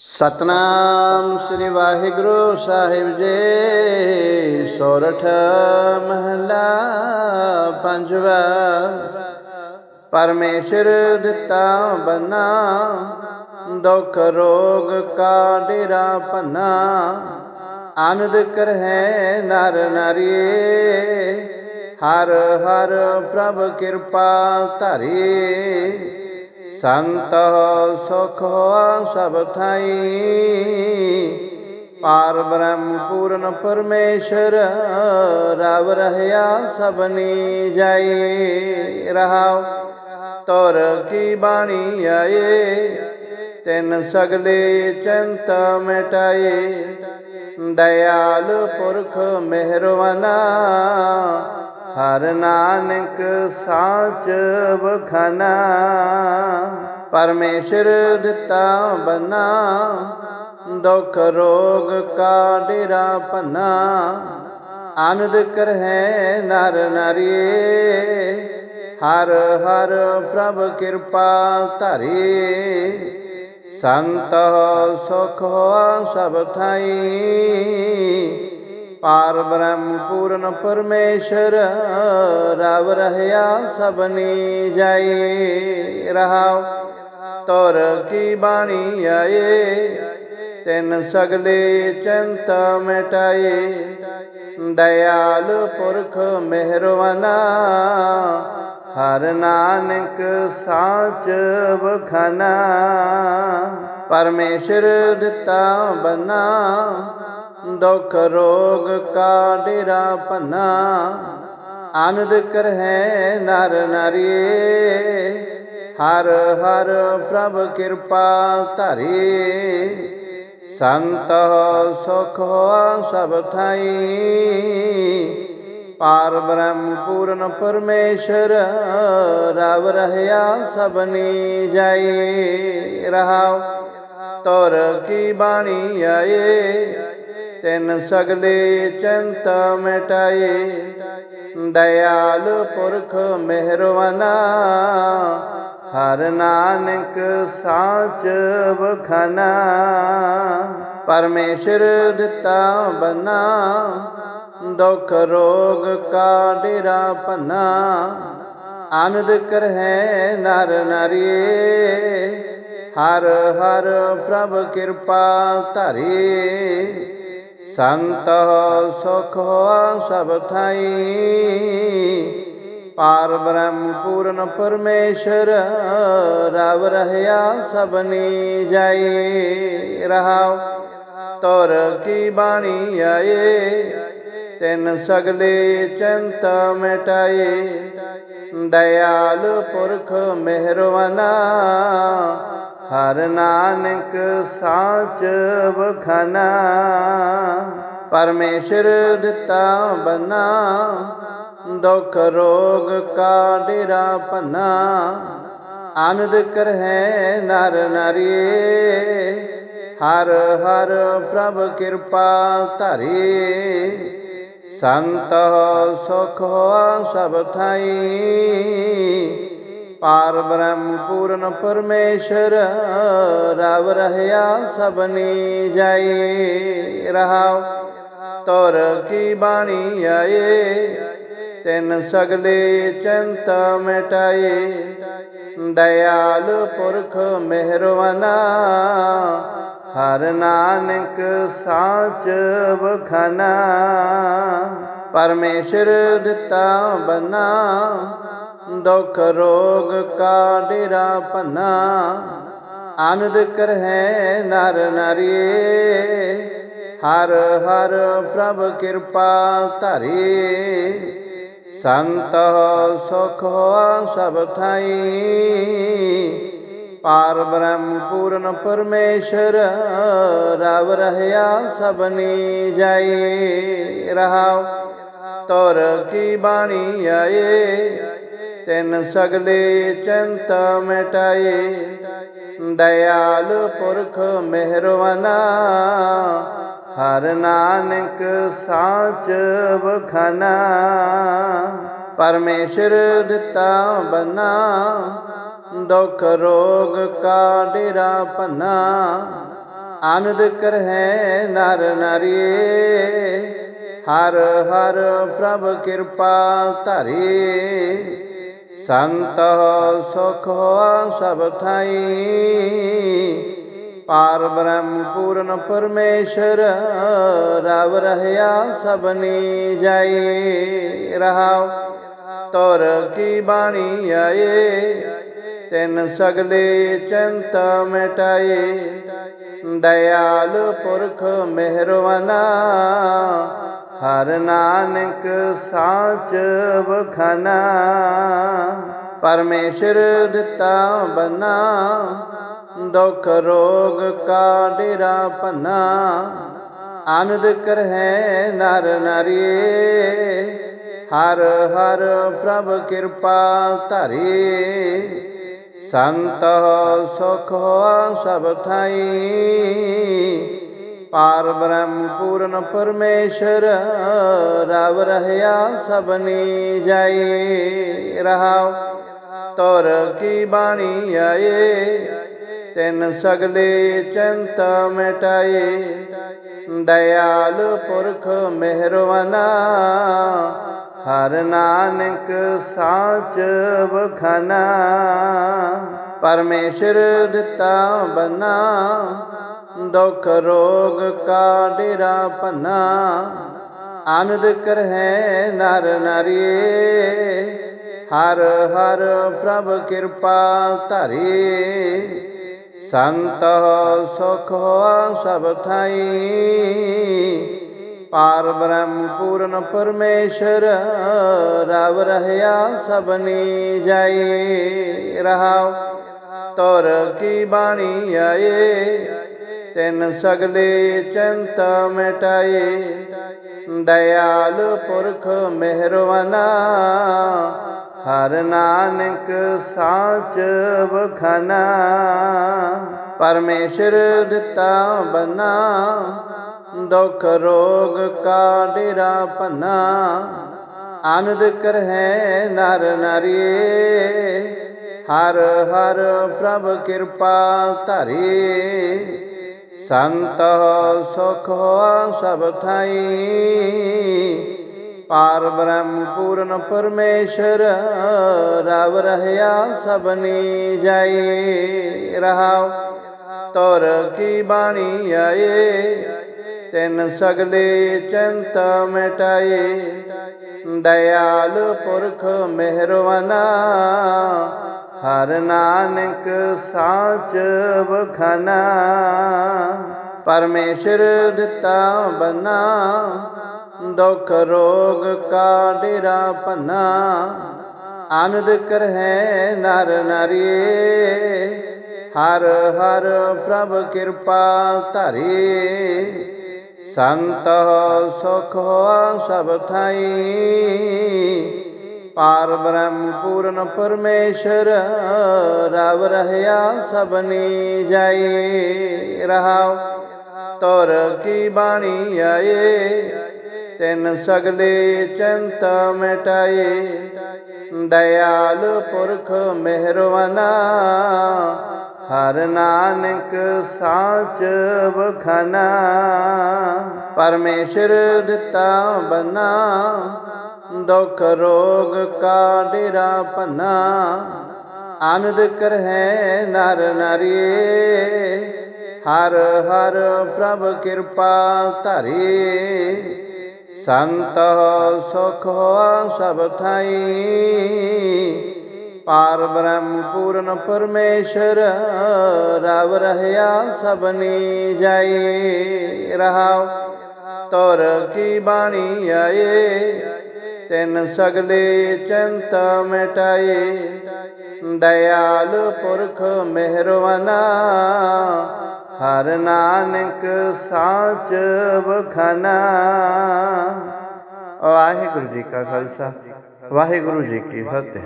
ਸਤਨਾਮ ਸ੍ਰੀ ਵਾਹਿਗੁਰੂ ਸਾਹਿਬ ਜੀ। ਸੋਰਠ ਮਹਲਾ ਪੰਜਵਾ। ਪਰਮੇਸ਼ਰ ਦਿੱਤਾ ਬਨਾ, ਦੁਖ ਰੋਗ ਕਾ ਡੇਰਾ ਪੰਨਾ ਆਨੰਦ ਕਰਹਿ ਨਰ ਨਾਰੀਏ, ਹਰ ਹਰ ਪ੍ਰਭ ਕਿਰਪਾ ਧਾਰੀ ਸੰਤ ਸੁਖ ਸਭ ਥਾਈ। ਪਾਰ ਬ੍ਰਹਮ ਪੂਰਨ ਪਰਮੇਸ਼ਰ, ਰਵ ਰਹਿਆ ਸਭਨੀ ਜਾਈ ਰਹਾਉ ਤੁਰ ਕੀ ਬਾਣੀ ਆਏ, ਤਿੰਨ ਸਗਲੇ ਚੰਤ ਮਿਟਾਏ। ਦਇਆਲ ਪੁਰਖ ਮਿਹਰਵਾਨਾ ਹਰ ਨਾਨਕ ਸਾਚ ਬਖਨਾ ਪਰਮੇਸ਼ਰ ਦਿੱਤਾ ਬਨਾ, ਦੁਖ ਰੋਗ ਕਾ ਡੇਰਾ ਪੰਨਾ ਆਨੰਦ ਕਰਹਿ ਨਰ ਨਾਰੀਏ, ਹਰ ਹਰ ਪ੍ਰਭ ਕਿਰਪਾ ਧਾਰੀ ਸੰਤ ਸੁਖ ਸਭ ਥਾਈ ਪਾਰ ਬ੍ਰਹਮ ਪੂਰਨ ਪਰਮੇਸ਼ਰ, ਰਵ ਰਹਿਆ ਸਭਨੀ ਜਾਏ, ਰਹਾਉ ਤੁਰ ਕੀ ਬਾਣੀ ਆਏ, ਤਿੰਨ ਸਗਲੇ ਚੰਤ ਮਿਟਾਏ, ਦਇਆਲ ਪੁਰਖ ਮਿਹਰਵਾਨਾ, ਹਰ ਨਾਨਕ ਸਾਚ ਬਖਨਾ ਪਰਮੇਸ਼ਰ ਦਿੱਤਾ ਬਨਾ ਦੁਖ ਰੋਗ ਕਾ ਡੇਰਾ ਪੰਨਾ ਆਨੰਦ ਕਰਹਿ ਨਰ ਨਾਰੀਏ। ਹਰ ਹਰ ਪ੍ਰਭ ਕਿਰਪਾ ਧਾਰੀ ਸੰਤ ਸੁਖ ਸਭ ਥਾਈ। ਪਾਰ ਬ੍ਰਹਮ ਪੂਰਨ ਪਰਮੇਸ਼ਰ, ਰਵ ਰਹਿਆ ਸਭਨੀ ਜਾਈ ਰਹਾਉ, ਤੁਰ ਕੀ ਬਾਣੀ ਆਏ। ਤਿੰਨ ਸਗਲੇ ਚੰਤ ਮਿਟਾਏ। ਦਇਆਲ ਪੁਰਖ ਮਿਹਰਵਾਨਾ, ਹਰ ਨਾਨਕ ਸਾਚ ਬਖਨਾ ਪਰਮੇਸ਼ਰ ਦਿੱਤਾ ਬਨਾ, ਦੁਖ ਰੋਗ ਕਾ ਡੇਰਾ ਪੰਨਾ ਆਨੰਦ ਕਰਹਿ ਨਰ ਨਾਰੀਏ, ਹਰ ਹਰ ਪ੍ਰਭ ਕਿਰਪਾ ਧਾਰੀ ਸੰਤ ਸੁਖ ਸਭ ਥਾਈ। ਪਾਰ ਬ੍ਰਹਮ ਪੂਰਨ ਪਰਮੇਸ਼ਰ, ਰਵ ਰਹਿਆ ਸਭਨੀ ਜਾਈ ਰਹਾਉ ਤੁਰ ਕੀ ਬਾਣੀ ਆਏ, ਤਿੰਨ ਸਗਲੇ ਚੰਤ ਮਿਟਾਏ। ਦਇਆਲ ਪੁਰਖ ਮਿਹਰਵਾਨਾ ਹਰ ਨਾਨਕ ਸਾਚ ਬਖਨਾ ਪਰਮੇਸ਼ਰ ਦਿੱਤਾ ਬਨਾ, ਦੁਖ ਰੋਗ ਕਾ ਡੇਰਾ ਪੰਨਾ ਆਨੰਦ ਕਰਹਿ ਨਰ ਨਾਰੀਏ, ਹਰ ਹਰ ਪ੍ਰਭ ਕਿਰਪਾ ਧਾਰੀ ਸੰਤ ਸੁਖ ਸਭ ਥਾਈ ਪਾਰ ਬ੍ਰਹਮ ਪੂਰਨ ਪਰਮੇਸ਼ਰ, ਰਵ ਰਹਿਆ ਸਭਨੀ ਜਾਏ, ਰਹਾਉ ਤੁਰ ਕੀ ਬਾਣੀ ਆਏ, ਤਿੰਨ ਸਗਲੇ ਚੰਤ ਮਿਟਾਏ, ਦਇਆਲ ਪੁਰਖ ਮਿਹਰਵਾਨਾ, ਹਰ ਨਾਨਕ ਸਾਚ ਬਖਨਾ ਪਰਮੇਸ਼ਰ ਦਿੱਤਾ ਬਨਾ ਦੁਖ ਰੋਗ ਕਾ ਡੇਰਾ ਪੰਨਾ ਆਨੰਦ ਕਰਹਿ ਨਰ ਨਾਰੀਏ। ਹਰ ਹਰ ਪ੍ਰਭ ਕਿਰਪਾ ਧਾਰੀ। ਸੰਤ ਸੁਖ ਸਭ ਥਾਈ। ਪਾਰ ਬ੍ਰਹਮ ਪੂਰਨ ਪਰਮੇਸ਼ਰ, ਰਵ ਰਹਿਆ ਸਭਨੀ ਜਾਈ। ਰਹਾਉ, ਤੁਰ ਕੀ ਬਾਣੀ ਆਏ। ਤਿਨ ਸਗਲੇ ਚੰਤ ਮਿਟਾਏ। ਦਇਆਲ ਪੁਰਖ ਮਿਹਰਵਾਨਾ, ਹਰ ਨਾਨਕ ਸਾਚ ਬਖਨਾ ਪਰਮੇਸ਼ਰ ਦਿੱਤਾ ਬਨਾ, ਦੁਖ ਰੋਗ ਕਾ ਡੇਰਾ ਪੰਨਾ ਆਨੰਦ ਕਰਹਿ ਨਰ ਨਾਰੀਏ, ਹਰ ਹਰ ਪ੍ਰਭ ਕਿਰਪਾ ਧਰੇ ਸੰਤ ਸੁਖ ਸਭ ਥਾਈ। ਪਾਰ ਬ੍ਰਹਮ ਪੂਰਨ ਪਰਮੇਸ਼ਰ, ਰਵ ਰਹਿਆ ਸਭਨੀ ਜਾਈ ਰਹਾਉ ਤੁਰ ਕੀ ਬਾਣੀ ਆਏ, ਤਿੰਨ ਸਗਲੇ ਚੰਤ ਮਿਟਾਏ। ਦਇਆਲ ਪੁਰਖ ਮਿਹਰਵਾਨਾ ਹਰ ਨਾਨਕ ਸਾਚ ਬਖਨਾ ਪਰਮੇਸ਼ਰ ਦਿੱਤਾ ਬਨਾ, ਦੁਖ ਰੋਗ ਕਾ ਡੇਰਾ ਪੰਨਾ ਆਨੰਦ ਕਰਹਿ ਨਰ ਨਾਰੀਏ, ਹਰ ਹਰ ਪ੍ਰਭ ਕਿਰਪਾ ਧਰੇ ਸੰਤ ਸੁਖ ਸਭ ਥਾਈ ਪਾਰ ਬ੍ਰਹਮ ਪੂਰਨ ਪਰਮੇਸ਼ਰ, ਰਵ ਰਹਿਆ ਸਭਨੀ ਜਾਏ, ਰਹਾਉ ਤੁਰ ਕੀ ਬਾਣੀ ਆਏ, ਤਿੰਨ ਸਗਲੇ ਚੰਤ ਮਿਟਾਏ, ਦਇਆਲ ਪੁਰਖ ਮਿਹਰਵਾਨਾ, ਹਰ ਨਾਨਕ ਸਾਚ ਬਖਨਾ ਪਰਮੇਸ਼ਰ ਦਿੱਤਾ ਬਨਾ ਦੁਖ ਰੋਗ ਕਾ ਡੇਰਾ ਪੰਨਾ ਆਨੰਦ ਕਰਹਿ ਨਰ ਨਾਰੀਏ। ਹਰ ਹਰ ਪ੍ਰਭ ਕਿਰਪਾ ਧਰੇ ਸੰਤ ਸੁਖ ਸਭ ਥਾਈ। ਪਾਰ ਬ੍ਰਹਮ ਪੂਰਨ ਪਰਮੇਸ਼ਰ, ਰਵ ਰਹਿਆ ਸਭਨੀ ਜਾਏ ਰਹਾਉ, ਤੋਰ ਕੀ ਬਾਣੀ ਆਏ। ਤਿਨ ਸਗਲੇ ਚੰਤ ਮਿਟਾਏ ਦਇਆਲ ਪੁਰਖ ਮਿਹਰਵਾਨਾ, ਹਰ ਨਾਨਕ ਸਾਚ ਬਖਨਾ ਪਰਮੇਸ਼ਰ ਦਿੱਤਾ ਬਨਾ, ਦੁਖ ਰੋਗ ਕਾ ਡੇਰਾ ਪੰਨਾ ਆਨੰਦ ਕਰਹਿ ਨਰ ਨਾਰੀਏ, ਹਰ ਹਰ ਪ੍ਰਭ ਕਿਰਪਾ ਧਰੇ ਸੰਤ ਸੁਖ ਸਭ ਥਾਈ। ਪਾਰ ਬ੍ਰਹਮ ਪੂਰਨ ਪਰਮੇਸ਼ਰ, ਰਵ ਰਹਿਆ ਸਭਨੀ ਜਾਈ ਰਹਾਉ ਤੁਰ ਕੀ ਬਾਣੀ ਆਏ, ਤਿੰਨ ਸਗਲੇ ਚੰਤ ਮਿਟਾਏ। ਦਇਆਲ ਪੁਰਖ ਮਿਹਰਵਾਨਾ ਹਰ ਨਾਨਕ ਸਾਚ ਬਖਨਾ ਪਰਮੇਸ਼ਰ ਦਿੱਤਾ ਬਨਾ, ਦੁਖ ਰੋਗ ਕਾ ਡੇਰਾ ਪੰਨਾ ਆਨੰਦ ਕਰਹਿ ਨਰ ਨਾਰੀਏ, ਹਰ ਹਰ ਪ੍ਰਭ ਕਿਰਪਾ ਧਰੀ। ਸੰਤ ਸੁਖ ਸਭ ਥਾਈ ਪਾਰ ਬ੍ਰਹਮ ਪੂਰਨ ਪਰਮੇਸ਼ਰ, ਰਵ ਰਹਿਆ ਸਭਨੀ ਜਾਏ ਰਹਾਉ ਤੁਰ ਕੀ ਬਾਣੀ ਆਏ, ਤਿੰਨ ਸਗਲੇ ਚਿੰਤ ਮਿਟਾਏ। ਦਇਆਲ ਪੁਰਖ ਮਿਹਰਵਾਨਾ, ਹਰ ਨਾਨਕ ਸਾਚ ਬਖਨਾ ਪਰਮੇਸ਼ਰ ਦਿੱਤਾ ਬਨਾ ਦੁਖ ਰੋਗ ਕਾ ਡੇਰਾ ਪੰਨਾ ਆਨੰਦ ਕਰਹਿ ਨਰ ਨਾਰੀਏ। ਹਰ ਹਰ ਪ੍ਰਭ ਕਿਰਪਾ ਧਰੇ ਸੰਤ ਸੁਖ ਸਭ ਥਾਈ। ਪਾਰ ਬ੍ਰਹਮ ਪੂਰਨ ਪਰਮੇਸ਼ਰ, ਰਵ ਰਹਿਆ ਸਭਨੀ ਜਾਏ ਰਹਾਉ, ਤੋਰ ਕੀ ਬਾਣੀ ਆਏ। ਤਿੰਨ ਸਗਲੇ ਚੰਤ ਮਿਟਾਏ। ਦਇਆਲ ਪੁਰਖ ਮਿਹਰਵਾਨਾ, ਹਰ ਨਾਨਕ ਸਾਚ ਬਖਨਾ ਵਾਹਿਗੁਰੂ ਜੀ ਕਾ ਖਾਲਸਾ, ਵਾਹਿਗੁਰੂ ਜੀ ਕੀ ਫਤਿਹ।